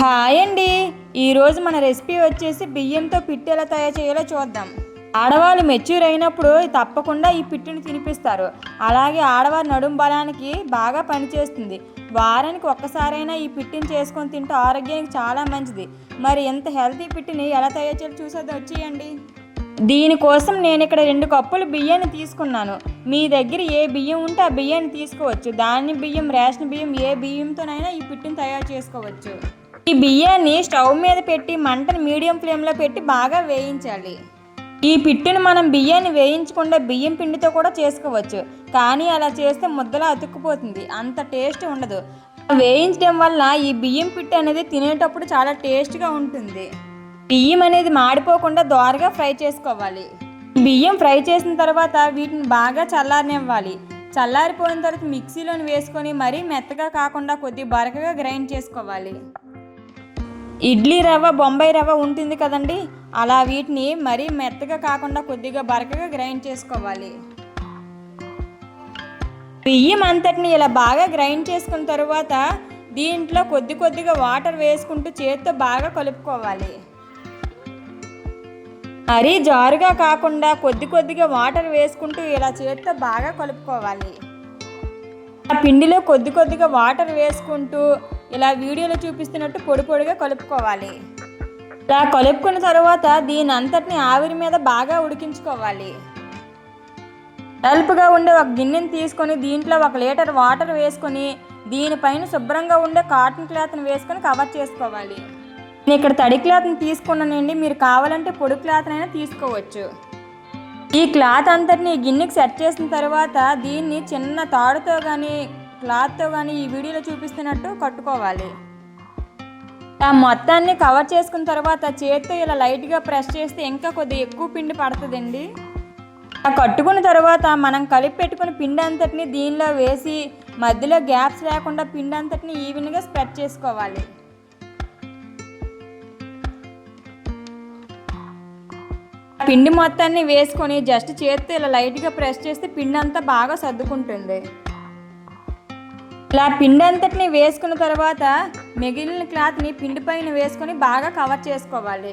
Hi అండి. ఈరోజు మన రెసిపీ వచ్చేసి బియ్యంతో పిట్టు ఎలా తయారు చేయాలో చూద్దాం. ఆడవాళ్ళు మెచ్యూర్ అయినప్పుడు తప్పకుండా ఈ పిట్టుని తినిపిస్తారు. అలాగే ఆడవారి నడుం బలానికి బాగా పనిచేస్తుంది. వారానికి ఒక్కసారైనా ఈ పిట్టిని చేసుకొని తింటే ఆరోగ్యానికి చాలా మంచిది. మరి ఎంత హెల్తీ పిట్టిని ఎలా తయారు చేయాలో చూసేది వచ్చేయండి. దీనికోసం నేను ఇక్కడ రెండు కప్పులు బియ్యాన్ని తీసుకున్నాను. మీ దగ్గర ఏ బియ్యం ఉంటే ఆ బియ్యాన్ని తీసుకోవచ్చు. దాని బియ్యం రేషన్ బియ్యం ఏ బియ్యంతోనైనా ఈ పిట్టిని తయారు చేసుకోవచ్చు. ఈ బియ్యాన్ని స్టవ్ మీద పెట్టి మంటను మీడియం ఫ్లేమ్లో పెట్టి బాగా వేయించాలి. ఈ పిట్టును మనం బియ్యాన్ని వేయించకుండా బియ్యం పిండితో కూడా చేసుకోవచ్చు. కానీ అలా చేస్తే ముద్దలా అతుక్కుపోతుంది. అంత టేస్ట్ ఉండదు. వేయించడం వల్ల ఈ బియ్యం పిట్టు అనేది తినేటప్పుడు చాలా టేస్ట్గా ఉంటుంది. బియ్యం అనేది మాడిపోకుండా దోరగా ఫ్రై చేసుకోవాలి. బియ్యం ఫ్రై చేసిన తర్వాత వీటిని బాగా చల్లారనివ్వాలి. చల్లారిపోయిన తర్వాత మిక్సీలోని వేసుకొని మరీ మెత్తగా కాకుండా కొద్ది బరకగా గ్రైండ్ చేసుకోవాలి. ఇడ్లీ రవ్వ బొంబాయి రవ్వ ఉంటుంది కదండి. అలా వీటిని మరీ మెత్తగా కాకుండా కొద్దిగా బరకగా గ్రైండ్ చేసుకోవాలి. బియ్యం అంతటిని ఇలా బాగా గ్రైండ్ చేసుకున్న తర్వాత దీంట్లో కొద్ది కొద్దిగా వాటర్ వేసుకుంటూ చేతితో బాగా కలుపుకోవాలి. మరీ జారుగా కాకుండా కొద్ది కొద్దిగా వాటర్ వేసుకుంటూ ఇలా చేతితో బాగా కలుపుకోవాలి. ఆ పిండిలో కొద్ది కొద్దిగా వాటర్ వేసుకుంటూ ఇలా వీడియోలో చూపిస్తున్నట్టు పొడి పొడిగా కలుపుకోవాలి. ఇలా కలుపుకున్న తర్వాత దీని అంతటిని ఆవిరి మీద బాగా ఉడికించుకోవాలి. నలుపుగా ఉండే ఒక గిన్నెని తీసుకొని దీంట్లో ఒక లీటర్ వాటర్ వేసుకొని దీనిపైన శుభ్రంగా ఉండే కాటన్ క్లాత్ని వేసుకొని కవర్ చేసుకోవాలి. నేను ఇక్కడ తడి క్లాత్ని తీసుకున్నానండి. మీరు కావాలంటే పొడి క్లాత్నైనా తీసుకోవచ్చు. ఈ క్లాత్ అంతటిని గిన్నెకి సెట్ చేసిన తర్వాత దీన్ని చిన్న తాడుతో కానీ క్లాత్తో కానీ ఈ వీడియోలో చూపిస్తున్నట్టు కట్టుకోవాలి. ఆ మొత్తాన్ని కవర్ చేసుకున్న తర్వాత చేత్తో ఇలా లైట్గా ప్రెస్ చేస్తే ఇంకా కొద్దిగా ఎక్కువ పిండి పడుతుందండి. ఆ కట్టుకున్న తర్వాత మనం కలిపి పెట్టుకున్న పిండి అంతటిని దీనిలో వేసి మధ్యలో గ్యాప్స్ లేకుండా పిండి అంతటిని ఈవెన్గా స్ప్రెడ్ చేసుకోవాలి. పిండి మొత్తాన్ని వేసుకొని జస్ట్ చేత్తో ఇలా లైట్గా ప్రెస్ చేస్తే పిండి అంతా బాగా సర్దుకుంటుంది. ఇలా పిండి అంతటిని వేసుకున్న తర్వాత మిగిలిన క్లాత్ని పిండి పైన వేసుకొని బాగా కవర్ చేసుకోవాలి.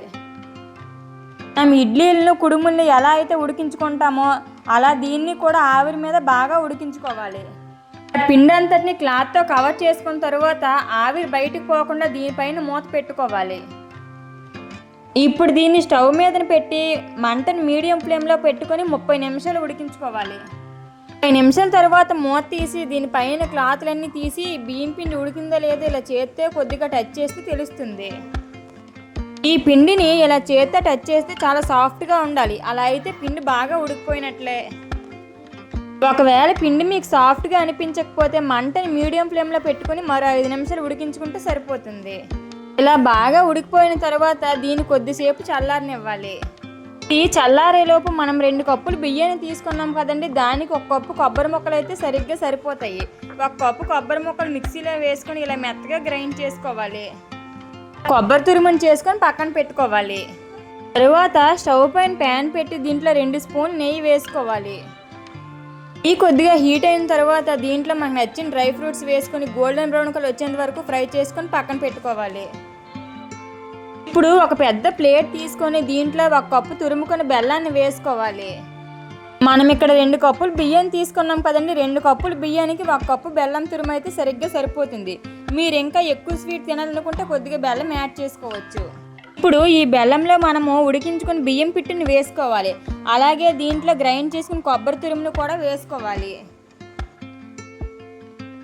మనం ఇడ్లీలను కుడుముల్ని ఎలా అయితే ఉడికించుకుంటామో అలా దీన్ని కూడా ఆవిరి మీద బాగా ఉడికించుకోవాలి. పిండి అంతటిని క్లాత్తో కవర్ చేసుకున్న తర్వాత ఆవిరి బయటికి పోకుండా దీనిపైన మూత పెట్టుకోవాలి. ఇప్పుడు దీన్ని స్టవ్ మీద పెట్టి మంటను మీడియం ఫ్లేమ్లో పెట్టుకొని ముప్పై నిమిషాలు ఉడికించుకోవాలి. ఐదు నిమిషాల తర్వాత మూత తీసి దీనిపైన క్లాత్లన్నీ తీసి బియ్యం పిండి ఉడికిందో లేదో ఇలా చేస్తే కొద్దిగా టచ్ చేస్తే తెలుస్తుంది. ఈ పిండిని ఇలా చేత్తో టచ్ చేస్తే చాలా సాఫ్ట్గా ఉండాలి. అలా అయితే పిండి బాగా ఉడికిపోయినట్లే. ఒకవేళ పిండి మీకు సాఫ్ట్గా అనిపించకపోతే మంటని మీడియం ఫ్లేమ్లో పెట్టుకొని మరో ఐదు నిమిషాలు ఉడికించుకుంటే సరిపోతుంది. ఇలా బాగా ఉడికిపోయిన తర్వాత దీన్ని కొద్దిసేపు చల్లారనివ్వాలి. టీ చల్లారేలోపు మనం రెండు కప్పులు బియ్యాన్ని తీసుకున్నాం కదండి. దానికి ఒక కప్పు కొబ్బరి ముక్కలు అయితే సరిగ్గా సరిపోతాయి. ఒక కప్పు కొబ్బరి ముక్కలు మిక్సీలో వేసుకొని ఇలా మెత్తగా గ్రైండ్ చేసుకోవాలి. కొబ్బరి తురుముని చేసుకొని పక్కన పెట్టుకోవాలి. తరువాత స్టవ్ పైన ప్యాన్ పెట్టి దీంట్లో రెండు స్పూన్ నెయ్యి వేసుకోవాలి. ఈ కొద్దిగా హీట్ అయిన తర్వాత దీంట్లో మనకు నచ్చిన డ్రై ఫ్రూట్స్ వేసుకొని గోల్డెన్ బ్రౌన్ కలర్ వచ్చేంత వరకు ఫ్రై చేసుకొని పక్కన పెట్టుకోవాలి. ఇప్పుడు ఒక పెద్ద ప్లేట్ తీసుకొని దీంట్లో ఒక కప్పు తురుముకొని బెల్లాన్ని వేసుకోవాలి. మనం ఇక్కడ రెండు కప్పులు బియ్యం తీసుకున్నాం కదండి. రెండు కప్పులు బియ్యానికి ఒక కప్పు బెల్లం తురుము అయితే సరిగ్గా సరిపోతుంది. మీరు ఇంకా ఎక్కువ స్వీట్ తినాలనుకుంటే కొద్దిగా బెల్లం యాడ్ చేసుకోవచ్చు. ఇప్పుడు ఈ బెల్లంలో మనము ఉడికించుకుని బియ్యం పిట్టుని వేసుకోవాలి. అలాగే దీంట్లో గ్రైండ్ చేసుకుని కొబ్బరి తురుమును కూడా వేసుకోవాలి.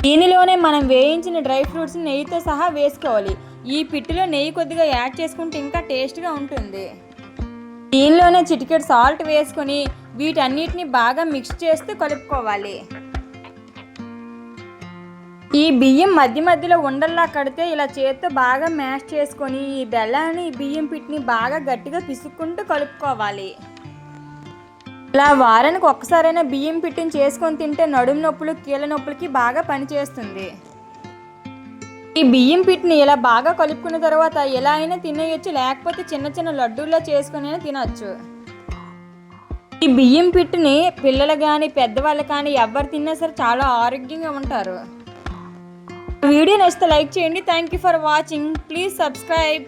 దీనిలోనే మనం వేయించిన డ్రై ఫ్రూట్స్ నెయ్యితో సహా వేసుకోవాలి. ఈ పిట్టులో నెయ్యి కొద్దిగా యాడ్ చేసుకుంటే ఇంకా టేస్ట్గా ఉంటుంది. దీనిలోనే చిటికెడు సాల్ట్ వేసుకొని వీటన్నిటిని బాగా మిక్స్ చేస్తూ కలుపుకోవాలి. ఈ బియ్యం మధ్య మధ్యలో ఉండల్లా కడితే ఇలా చేత్తో బాగా మ్యాష్ చేసుకొని ఈ బెల్లాన్ని బియ్యం పిట్ని బాగా గట్టిగా పిసుక్కుంటూ కలుపుకోవాలి. ఇలా వారానికి ఒక్కసారైనా బియ్యం పిట్టిని చేసుకొని తింటే నడుము నొప్పులు కీళ్ళ నొప్పులకి బాగా పనిచేస్తుంది. ఈ బియ్యం పిట్ని ఇలా బాగా కలుపుకున్న తర్వాత ఎలా అయినా తినేయచ్చు లేకపోతే చిన్న చిన్న లడ్డూల్లో చేసుకుని తినచ్చు. ఈ బియ్యం పిట్టుని పిల్లలు కానీ పెద్దవాళ్ళు కానీ ఎవరు తిన్నా సరే చాలా ఆరోగ్యంగా ఉంటారు. వీడియో నచ్చితే లైక్ చేయండి. Thank you for watching please subscribe